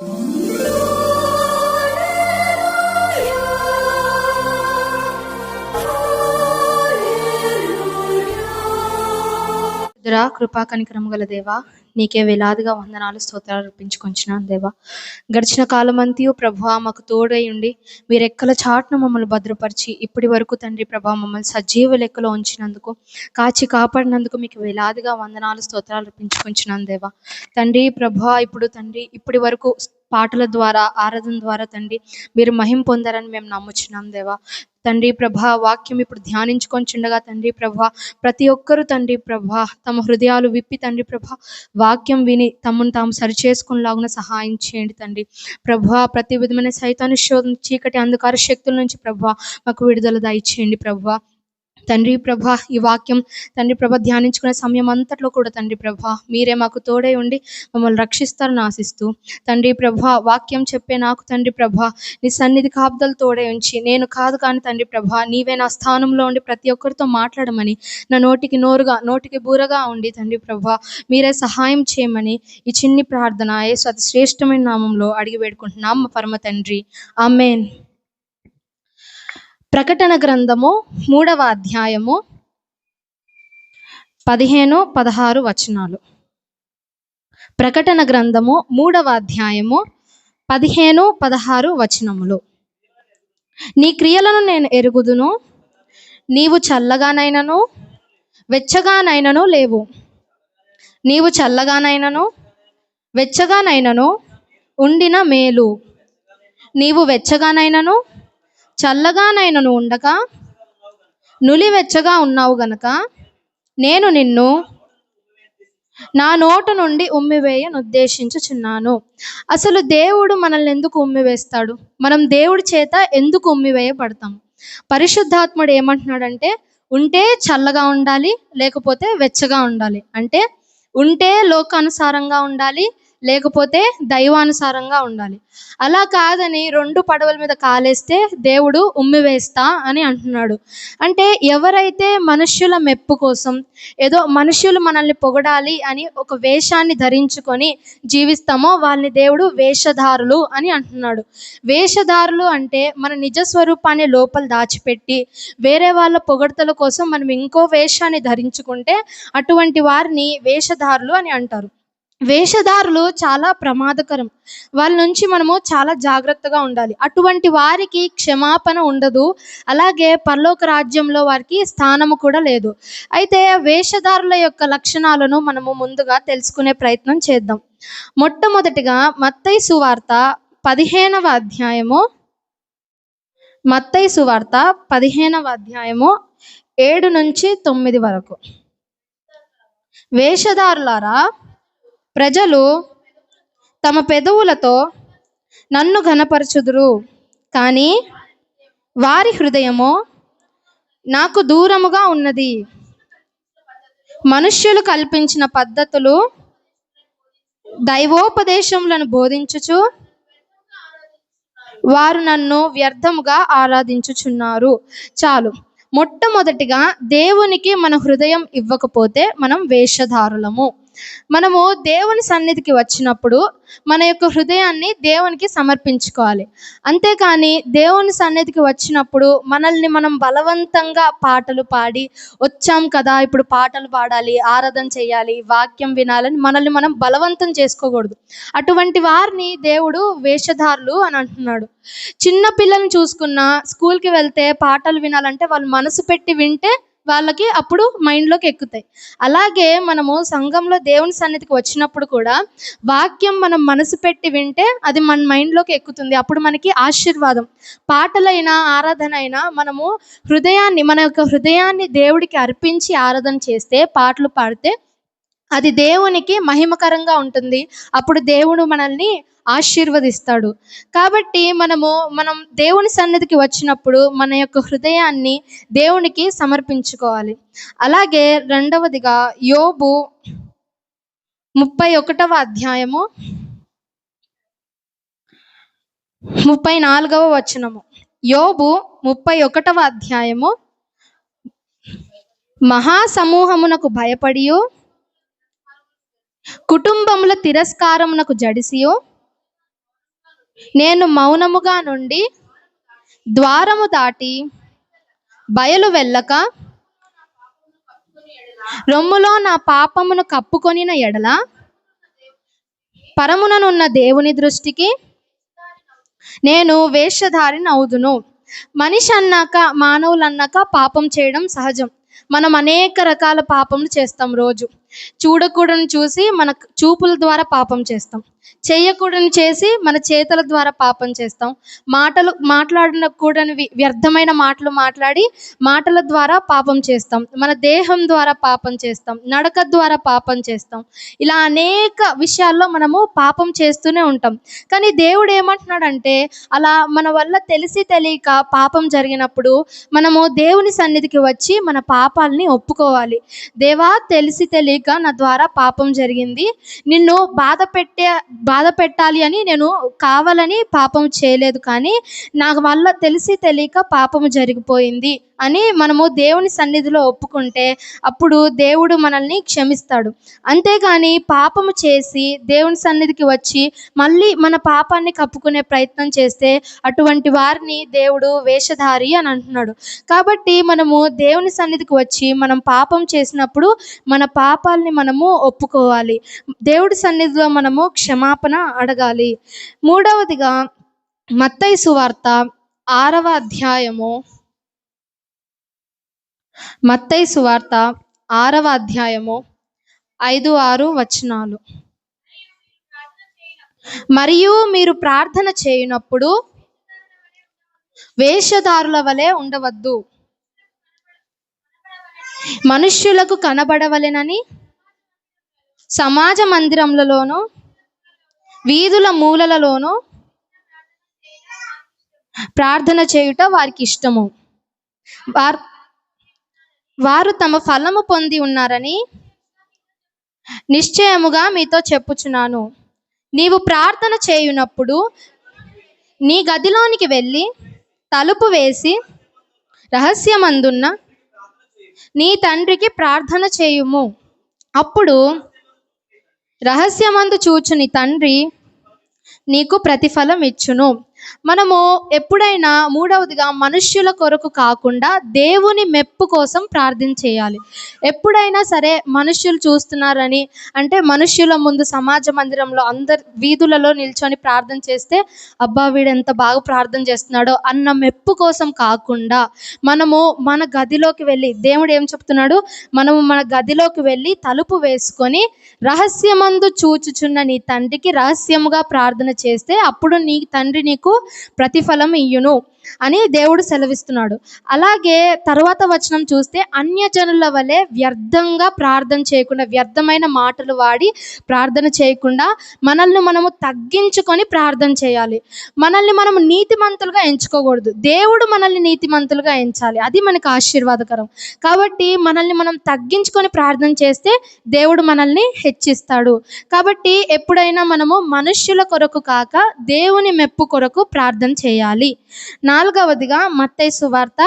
Música దురా కృపా కనికరము గల దేవా నీకే వేలాదిగా వందనాలు స్తోత్రాలు అర్పించుకొంచున్నాను దేవా. గడిచిన కాలమంతియు ప్రభా మాకు తోడై ఉండి మీ రెక్కల చాటును మమ్మల్ని భద్రపరిచి ఇప్పటి వరకు తండ్రి ప్రభా మమ్మల్ని సజీవ లెక్కలో ఉంచినందుకు కాచి కాపాడినందుకు మీకు వేలాదిగా వందనాలు స్తోత్రాలు అర్పించుకొంచున్నాను దేవా. తండ్రి ప్రభా ఇప్పుడు తండ్రి ఇప్పటి వరకు పాటల ద్వారా ఆరాధన ద్వారా తండ్రి మీరు మహిం పొందారని మేము నమ్ముచున్నాం దేవా. తండ్రి ప్రభా వాక్యం ఇప్పుడు ధ్యానించుకొని చుండగా తండ్రి ప్రభా ప్రతి ఒక్కరూ తండ్రి ప్రభా తమ హృదయాలు విప్పి తండ్రి ప్రభా వాక్యం విని తమను తాము సరిచేసుకునేలాగున సహాయం చేయండి తండ్రి. ప్రభా ప్రతి విధమైన సైతాను శోధన చీకటి అంధకార శక్తుల నుంచి ప్రభా మాకు విడుదల దయచేయండి ప్రభా. తండ్రి ప్రభ ఈ వాక్యం తండ్రి ప్రభ ధ్యానించుకునే సమయం అంతట్లో కూడా తండ్రి ప్రభ మీరే మాకు తోడై ఉండి మమ్మల్ని రక్షిస్తారని ఆశిస్తూ తండ్రి ప్రభా వాక్యం చెప్పే నాకు తండ్రి ప్రభ నీ సన్నిధి కాపుదలు తోడే ఉంచి నేను కాదు కానీ తండ్రి ప్రభ నీవే నా స్థానంలో ఉండి ప్రతి ఒక్కరితో మాట్లాడమని నా నోటికి నోరుగా నోటికి బూరగా ఉండి తండ్రి ప్రభా మీరే సహాయం చేయమని ఈ చిన్ని ప్రార్థన యేసు అతి శ్రేష్టమైన నామంలో అడిగి వేడుకుంటున్నాం. పరమ తండ్రి. ఆమెన్. ప్రకటన గ్రంథము మూడవ అధ్యాయము పదిహేను పదహారు వచనాలు. ప్రకటన గ్రంథము మూడవ అధ్యాయము పదిహేను పదహారు వచనములు. నీ క్రియలను నేను ఎరుగుదును నీవు చల్లగానైనను వెచ్చగానైనను లేవు. నీవు చల్లగానైనను వెచ్చగానైనను ఉండిన మేలు. నీవు వెచ్చగానైనను చల్లగానైనను ఉండక నులి వెచ్చగా ఉన్నావు గనక నేను నిన్ను నా నోట నుండి ఉమ్మివేయను ఉద్దేశించుచున్నాను అసలు దేవుడు మనల్ని ఎందుకు ఉమ్మివేస్తాడు? మనం దేవుడి చేత ఎందుకు ఉమ్మివేయబడతాం? పరిశుద్ధాత్ముడు ఏమంటున్నాడంటే ఉంటే చల్లగా ఉండాలి లేకపోతే వెచ్చగా ఉండాలి. అంటే ఉంటే లోకానుసారంగా ఉండాలి లేకపోతే దైవానుసారంగా ఉండాలి. అలా కాదని రెండు పడవల మీద కాలేస్తే దేవుడు ఉమ్మివేస్తా అని అంటున్నాడు. అంటే ఎవరైతే మనుష్యుల మెప్పు కోసం ఏదో మనుష్యులు మనల్ని పొగడాలి అని ఒక వేషాన్ని ధరించుకొని జీవిస్తామో వాళ్ళని దేవుడు వేషధారులు అని అంటున్నాడు. వేషధారులు అంటే మన నిజ స్వరూపాన్ని లోపల దాచిపెట్టి వేరే వాళ్ళ పొగడతల కోసం మనం ఇంకో వేషాన్ని ధరించుకుంటే అటువంటి వారిని వేషధారులు అని అంటారు. వేషధారులు చాలా ప్రమాదకరం. వాళ్ళ నుంచి మనము చాలా జాగ్రత్తగా ఉండాలి. అటువంటి వారికి క్షమాపణ ఉండదు. అలాగే పరలోక రాజ్యంలో వారికి స్థానము కూడా లేదు. అయితే వేషధారుల యొక్క లక్షణాలను మనము ముందుగా తెలుసుకునే ప్రయత్నం చేద్దాం. మొట్టమొదటిగా మత్తై సువార్త పదిహేనవ అధ్యాయము మత్తై సువార్త పదిహేనవ అధ్యాయము ఏడు నుంచి తొమ్మిది వరకు. వేషధారులారా ప్రజలు తమ పెదవులతో నన్ను ఘనపరచుదురు. కానీ వారి హృదయము నాకు దూరముగా ఉన్నది. మనుష్యులు కల్పించిన పద్ధతులు దైవోపదేశములను బోధించుచు వారు నన్ను వ్యర్థముగా ఆరాధించుచున్నారు. చాలు. మొట్టమొదటిగా దేవునికి మన హృదయం ఇవ్వకపోతే మనం వేషధారులము. మనము దేవుని సన్నిధికి వచ్చినప్పుడు మన యొక్క హృదయాన్ని దేవునికి సమర్పించుకోవాలి. అంతేకాని దేవుని సన్నిధికి వచ్చినప్పుడు మనల్ని మనం బలవంతంగా పాటలు పాడి వచ్చాం కదా ఇప్పుడు పాటలు పాడాలి ఆరాధన చేయాలి వాక్యం వినాలని మనల్ని మనం బలవంతం చేసుకోకూడదు. అటువంటి వారిని దేవుడు వేషధారులు అని అంటున్నాడు. చిన్న పిల్లల్ని చూసుకున్న స్కూల్కి వెళ్తే పాటలు వినాలంటే వాళ్ళు మనసు పెట్టి వింటే వాళ్ళకి అప్పుడు మైండ్లోకి ఎక్కుతాయి. అలాగే మనము సంఘంలో దేవుని సన్నిధికి వచ్చినప్పుడు కూడా వాక్యం మనం మనసు పెట్టి వింటే అది మన మైండ్లోకి ఎక్కుతుంది. అప్పుడు మనకి ఆశీర్వాదం. పాటలైనా ఆరాధన అయినా మనము హృదయాన్ని మన యొక్క హృదయాన్ని దేవుడికి అర్పించి ఆరాధన చేస్తే పాటలు పాడితే అది దేవునికి మహిమకరంగా ఉంటుంది. అప్పుడు దేవుడు మనల్ని ఆశీర్వదిస్తాడు. కాబట్టి మనము మనం దేవుని సన్నిధికి వచ్చినప్పుడు మన యొక్క హృదయాన్ని దేవునికి సమర్పించుకోవాలి. అలాగే రెండవదిగా యోబు ముప్పై ఒకటవ అధ్యాయము ముప్పై నాలుగవ వచనము. యోబు ముప్పై ఒకటవ అధ్యాయము మహాసమూహమునకు భయపడియు కుటుంబముల తిరస్కారమునకు జడిసియు? నేను మౌనముగా నుండి ద్వారము దాటి బయలు వెళ్ళక రొమ్ములో నా పాపమును కప్పుకొనిన ఎడల పరముననున్న దేవుని దృష్టికి నేను వేషధారిని అవుదును. మనిషి అన్నాక మానవులు అన్నాక పాపం చేయడం సహజం. మనం అనేక రకాల పాపములు చేస్తాం రోజు. చూడకూడని చూసి మన చూపుల ద్వారా పాపం చేస్తాం. చేయకూడని చేసి మన చేతుల ద్వారా పాపం చేస్తాం. మాటలు మాట్లాడిన కూడని వ్యర్థమైన మాటలు మాట్లాడి మాటల ద్వారా పాపం చేస్తాం. మన దేహం ద్వారా పాపం చేస్తాం. నడక ద్వారా పాపం చేస్తాం. ఇలా అనేక విషయాల్లో మనము పాపం చేస్తూనే ఉంటాం. కానీ దేవుడు ఏమంటున్నాడంటే అలా మన వల్ల తెలిసి తెలియక పాపం జరిగినప్పుడు మనము దేవుని సన్నిధికి వచ్చి మన పాపాలని ఒప్పుకోవాలి. దేవా తెలిసి తెలియక నా ద్వారా పాపం జరిగింది. నిన్ను బాధ పెట్టే బాధ పెట్టాలి అని నేను కావాలని పాపం చేయలేదు కానీ నాకు వల్ల తెలిసి తెలియక పాపము జరిగిపోయింది. అని మనము దేవుని సన్నిధిలో ఒప్పుకుంటే అప్పుడు దేవుడు మనల్ని క్షమిస్తాడు. అంతేగాని పాపము చేసి దేవుని సన్నిధికి వచ్చి మళ్ళీ మన పాపాన్ని కప్పుకునే ప్రయత్నం చేస్తే అటువంటి వారిని దేవుడు వేషధారి అని అంటున్నాడు. కాబట్టి మనము దేవుని సన్నిధికి వచ్చి మనం పాపం చేసినప్పుడు మన పాపాలని మనము ఒప్పుకోవాలి. దేవుడి సన్నిధిలో మనము క్షమాపణ అడగాలి. మూడవదిగా మత్తయి సువార్త ఆరవ అధ్యాయము మత్తయి సువార్త ఆరవ అధ్యాయము ఐదు ఆరు వచనాలు. మరియు మీరు ప్రార్థన చేయనప్పుడు వేషధారుల వలె ఉండవద్దు. మనుష్యులకు కనబడవలెనని సమాజ మందిరములలోను వీధుల మూలలలోను ప్రార్థన చేయుట వారికి ఇష్టము. వారు వారు తమ ఫలము పొంది ఉన్నారని నిశ్చయముగా మీతో చెప్పుచున్నాను. నీవు ప్రార్థన చేయునప్పుడు నీ గదిలోనికి వెళ్ళి తలుపు వేసి రహస్యమందున్న నీ తండ్రికి ప్రార్థన చేయుము. అప్పుడు రహస్యమందు చూచు నీ తండ్రి నీకు ప్రతిఫలం ఇచ్చును మనము ఎప్పుడైనా మూడవదిగా మనుష్యుల కొరకు కాకుండా దేవుని మెప్పు కోసం ప్రార్థన చేయాలి ఎప్పుడైనా సరే మనుష్యులు చూస్తున్నారని అంటే మనుష్యుల ముందు సమాజ మందిరంలో అందరు వీధులలో నిల్చొని ప్రార్థన చేస్తే అబ్బా వీడు ఎంత బాగా ప్రార్థన చేస్తున్నాడో అన్న మెప్పు కోసం కాకుండా మనము మన గదిలోకి వెళ్ళి దేవుడు ఏం చెప్తున్నాడు? మనము మన గదిలోకి వెళ్ళి తలుపు వేసుకొని రహస్యమందు చూచుచున్న నీ తండ్రికి రహస్యముగా ప్రార్థన చేస్తే అప్పుడు నీ తండ్రి నీకు ప్రతిఫలం ఇయ్యును. అని దేవుడు సెలవిస్తున్నాడు. అలాగే తర్వాత వచనం చూస్తే అన్యజనుల వలె వ్యర్థంగా ప్రార్థన చేయకుండా వ్యర్థమైన మాటలు వాడి ప్రార్థన చేయకుండా మనల్ని మనము తగ్గించుకొని ప్రార్థన చేయాలి. మనల్ని మనము నీతిమంతులుగా ఎంచుకోకూడదు. దేవుడు మనల్ని నీతిమంతులుగా ఎంచాలి. అది మనకు ఆశీర్వాదకరం. కాబట్టి మనల్ని మనం తగ్గించుకొని ప్రార్థన చేస్తే దేవుడు మనల్ని హెచ్చిస్తాడు. కాబట్టి ఎప్పుడైనా మనము మనుష్యుల కొరకు కాక దేవుని మెప్పు కొరకు ప్రార్థన చేయాలి. నాలుగవదిగా మత్తై సువార్త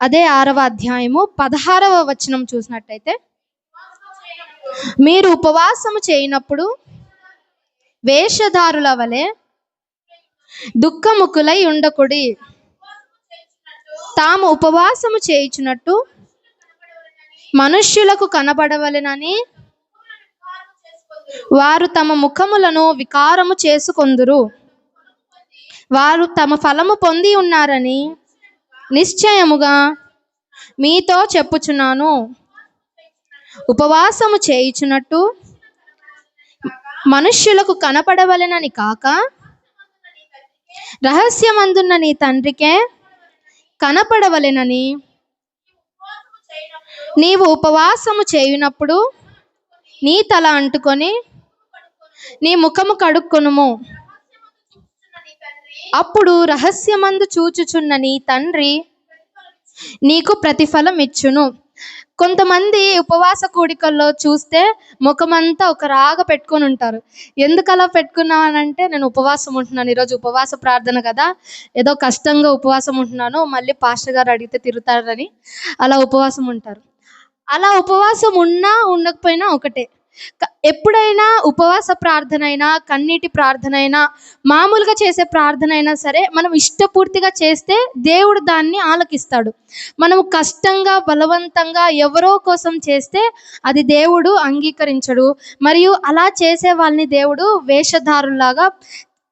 అదే ఆరవ అధ్యాయము పదహారవ వచనం చూసినట్టయితే మీరు ఉపవాసము చేయనప్పుడు వేషధారుల వలె దుఃఖముఖులై ఉండకుడి. తాము ఉపవాసము చేయుచున్నట్టు మనుష్యులకు కనబడవలెనని వారు తమ ముఖములను వికారము చేసుకొందురు. వారు తమ ఫలము పొంది ఉన్నారని నిశ్చయముగా మీతో చెప్పుచున్నాను. ఉపవాసము చేయుచున్నట్టు మనుష్యులకు కనపడవలెనని కాక రహస్యమందున్న నీ తండ్రికే కనపడవలెనని నీవు ఉపవాసము చేయునప్పుడు నీ తల అంటుకొని నీ ముఖము కడుక్కొనుము. అప్పుడు రహస్యమందు చూచుచున్న నీ తండ్రి నీకు ప్రతిఫలం ఇచ్చును కొంతమంది ఉపవాస కూడికల్లో చూస్తే ముఖమంతా ఒక రాగ పెట్టుకొని ఉంటారు. ఎందుకు అలా పెట్టుకున్నానంటే నేను ఉపవాసం ఉంటున్నాను. ఈరోజు ఉపవాస ప్రార్థన కదా. ఏదో కష్టంగా ఉపవాసం ఉంటున్నాను. మళ్ళీ పాస్టర్ గారు అడిగితే తిరుగుతారని అలా ఉపవాసం ఉంటారు. అలా ఉపవాసం ఉన్నా ఉండకపోయినా ఒకటే. ఎప్పుడైనా ఉపవాస ప్రార్థన అయినా కన్నీటి ప్రార్థన అయినా మామూలుగా చేసే ప్రార్థన అయినా సరే మనం ఇష్టపూర్తిగా చేస్తే దేవుడు దాన్ని ఆలకిస్తాడు. మనం కష్టంగా బలవంతంగా ఎవరో కోసం చేస్తే అది దేవుడు అంగీకరించడు. మరియు అలా చేసే వాళ్ళని దేవుడు వేషధారులాగా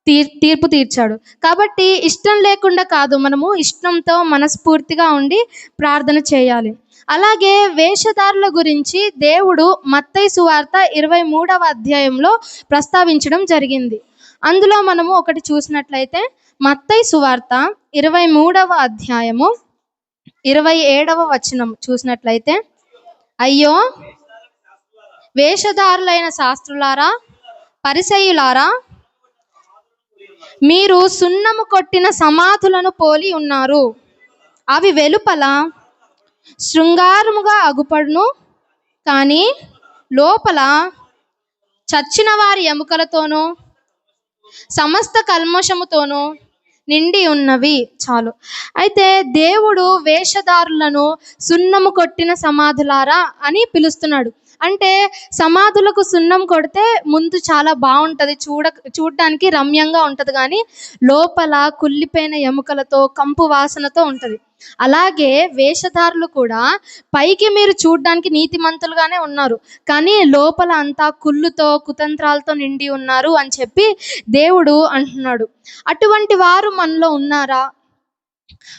తీర్ తీర్పు తీర్చాడు. కాబట్టి ఇష్టం లేకుండా కాదు మనము ఇష్టంతో మనస్ఫూర్తిగా ఉండి ప్రార్థన చేయాలి. అలాగే వేషధారుల గురించి దేవుడు మత్తయి సువార్త ఇరవై మూడవ అధ్యాయంలో ప్రస్తావించడం జరిగింది. అందులో మనము ఒకటి చూసినట్లయితే మత్తయి సువార్త ఇరవై మూడవ అధ్యాయము ఇరవై ఏడవ వచనం చూసినట్లయితే అయ్యో! వేషధారులైన శాస్త్రులారా పరిసయులారా మీరు సున్నము కొట్టిన సమాధులను పోలి ఉన్నారు. అవి వెలుపల శృంగారముగా అగుపడును. కానీ లోపల చచ్చిన వారి ఎముకలతోనూ సమస్త కల్మషముతోనూ నిండి ఉన్నవి. చాలు. అయితే దేవుడు వేషధారులను సున్నము కొట్టిన సమాధులారా అని పిలుస్తున్నాడు. అంటే సమాధులకు సున్నం కొడితే ముందు చాలా బాగుంటుంది. చూడ చూడడానికి రమ్యంగా ఉంటుంది కానీ లోపల కుళ్ళిపోయిన ఎముకలతో కంపు వాసనతో ఉంటుంది. అలాగే వేషధారులు కూడా పైకి మీరు చూడడానికి నీతిమంతులుగానే ఉన్నారు. కానీ లోపల అంతా కుళ్ళుతో కుతంత్రాలతో నిండి ఉన్నారు అని చెప్పి దేవుడు అంటున్నాడు. అటువంటి వారు మనలో ఉన్నారా?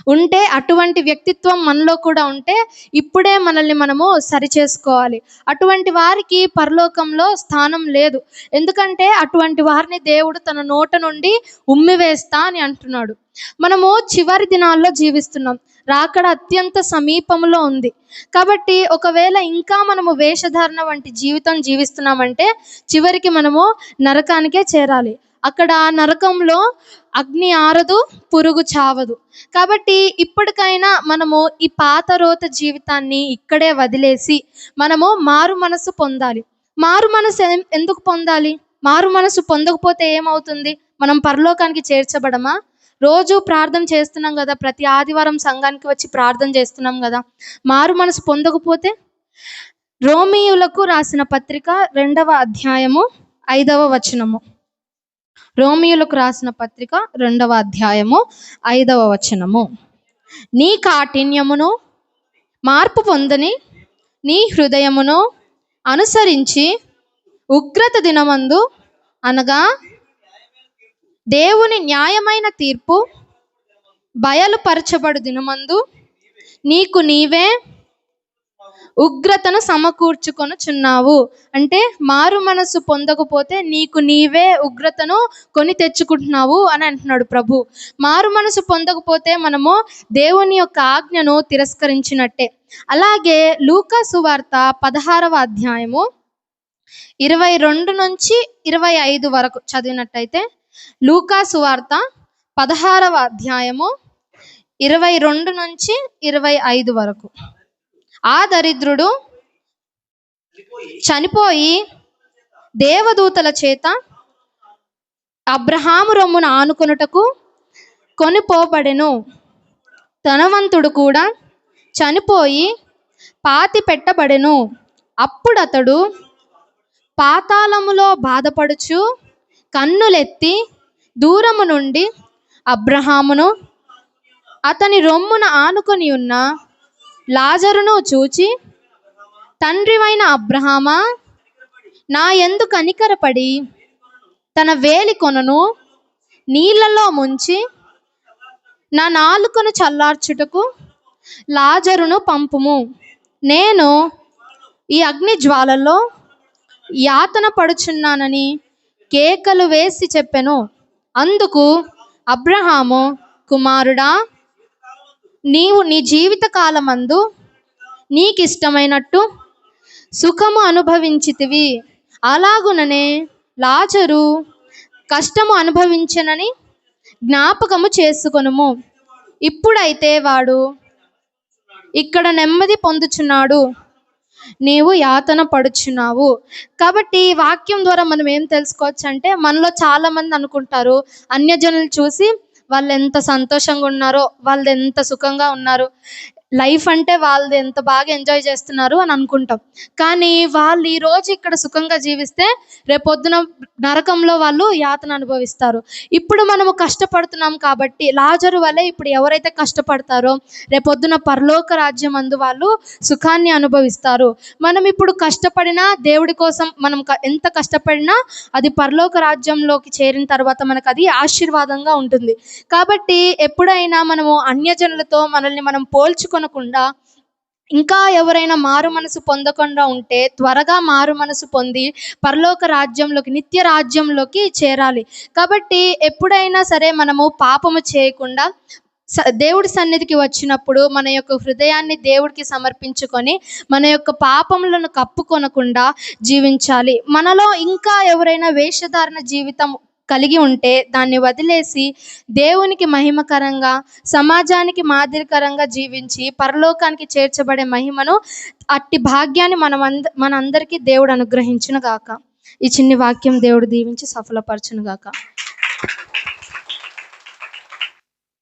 ఉంటే అటువంటి వ్యక్తిత్వం మనలో కూడా ఉంటే ఇప్పుడే మనల్ని మనము సరి చేసుకోవాలి అటువంటి వారికి పరలోకంలో స్థానం లేదు. ఎందుకంటే అటువంటి వారిని దేవుడు తన నోట నుండి ఉమ్మివేస్తా అని అంటున్నాడు. మనము చివరి దినాల్లో జీవిస్తున్నాం. రాకడ అత్యంత సమీపంలో ఉంది. కాబట్టి ఒకవేళ ఇంకా మనము వేషధారణ వంటి జీవితం జీవిస్తున్నామంటే చివరికి మనము నరకానికే చేరాలి. అక్కడ నరకంలో అగ్ని ఆరదు పురుగు చావదు. కాబట్టి ఇప్పటికైనా మనము ఈ పాత రోత జీవితాన్ని ఇక్కడే వదిలేసి మనము మారు మనసు పొందాలి. మారు మనసు ఎందుకు పొందాలి? మారు మనసు పొందకపోతే ఏమవుతుంది? మనం పరలోకానికి చేర్చబడమా? రోజు ప్రార్థన చేస్తున్నాం కదా ప్రతి ఆదివారం సంఘానికి వచ్చి ప్రార్థన చేస్తున్నాం కదా. మారు మనసు పొందకపోతే? రోమియులకు రాసిన పత్రిక రెండవ అధ్యాయము ఐదవ వచనము. రోమియులకు రాసిన పత్రిక రెండవ అధ్యాయము ఐదవ వచనము. నీ కాఠిన్యమును మార్పు పొందని నీ హృదయమును అనుసరించి ఉగ్రత దినమందు అనగా దేవుని న్యాయమైన తీర్పు బయలుపరచబడు దినమందు నీకు నీవే ఉగ్రతను సమకూర్చుకొనుచున్నావు. అంటే మారు మనసు పొందకపోతే నీకు నీవే ఉగ్రతను కొని తెచ్చుకుంటున్నావు అని అంటున్నాడు ప్రభు. మారు మనసు పొందకపోతే మనము దేవుని యొక్క ఆజ్ఞను తిరస్కరించినట్టే. అలాగే లూకా సువార్త పదహారవ అధ్యాయము ఇరవై రెండు నుంచి ఇరవై ఐదు వరకు చదివినట్టయితే లూకా సువార్త పదహారవ అధ్యాయము ఇరవై రెండు నుంచి ఇరవై ఐదు వరకు. ఆ దరిద్రుడు చనిపోయి దేవదూతల చేత అబ్రహాము రొమ్మున ఆనుకొనుటకు కొనిపోబడెను. ధనవంతుడు కూడా చనిపోయి పాతి పెట్టబడెను. అప్పుడు అతడు పాతాళములో బాధపడుచు కన్నులెత్తి దూరము నుండి అబ్రహామును అతని రొమ్మున ఆనుకొని ఉన్న లాజరును చూచి తండ్రివైన అబ్రహామా నా ఎందు కనికరపడి తన వేలి కొనను నీళ్ళలో ముంచి నా నాలుకను చల్లార్చుటకు లాజరును పంపుము. నేను ఈ అగ్ని జ్వాలలో యాతన పడుచున్నానని కేకలు వేసి చెప్పెను. అందుకు అబ్రహాము కుమారుడా నీవు నీ జీవిత కాలమందు నీకిష్టమైనట్టు సుఖము అనుభవించితివి. అలాగుననే లాజరు కష్టము అనుభవించనని జ్ఞాపకము చేసుకొనుము. ఇప్పుడైతే వాడు ఇక్కడ నెమ్మది పొందుచున్నాడు. నీవు యాతన పడుచున్నావు. కాబట్టి ఈ వాక్యం ద్వారా మనం ఏం తెలుసుకోవచ్చు అంటే మనలో చాలామంది అనుకుంటారు అన్యజనులు చూసి వాళ్ళు ఎంత సంతోషంగా ఉన్నారో వాళ్ళు ఎంత సుఖంగా ఉన్నారు. లైఫ్ అంటే వాళ్ళది ఎంత బాగా ఎంజాయ్ చేస్తున్నారు అని అనుకుంటాం. కానీ వాళ్ళు ఈ రోజు ఇక్కడ సుఖంగా జీవిస్తే రేపొద్దున నరకంలో వాళ్ళు యాతన అనుభవిస్తారు. ఇప్పుడు మనము కష్టపడుతున్నాం కాబట్టి లాజరు వల్లే ఇప్పుడు ఎవరైతే కష్టపడతారో రేపొద్దున పరలోక రాజ్యం అందు వాళ్ళు సుఖాన్ని అనుభవిస్తారు. మనం ఇప్పుడు కష్టపడినా దేవుడి కోసం మనం ఎంత కష్టపడినా అది పరలోక రాజ్యంలోకి చేరిన తర్వాత మనకు అది ఆశీర్వాదంగా ఉంటుంది. కాబట్టి ఎప్పుడైనా మనము అన్యజనులతో మనల్ని మనం పొందుకొనకుండా ఇంకా ఎవరైనా మారు మనసు పొందకుండా ఉంటే త్వరగా మారు మనసు పొంది పరలోక రాజ్యంలోకి నిత్య రాజ్యంలోకి చేరాలి. కాబట్టి ఎప్పుడైనా సరే మనము పాపము చేయకుండా దేవుడి సన్నిధికి వచ్చినప్పుడు మన యొక్క హృదయాన్ని దేవుడికి సమర్పించుకొని మన యొక్క పాపములను కప్పుకొనకుండా జీవించాలి. మనలో ఇంకా ఎవరైనా వేషధారణ జీవితం కలిగి ఉంటే దాన్ని వదిలేసి దేవునికి మహిమకరంగా సమాజానికి మాదిరికరంగా జీవించి పరలోకానికి చేర్చబడే మహిమను అట్టి భాగ్యాన్ని మనం అంద మనందరికీ దేవుడు అనుగ్రహించును గాక ఈ చిన్ని వాక్యం దేవుడు దీవించి సఫలపరచును గాక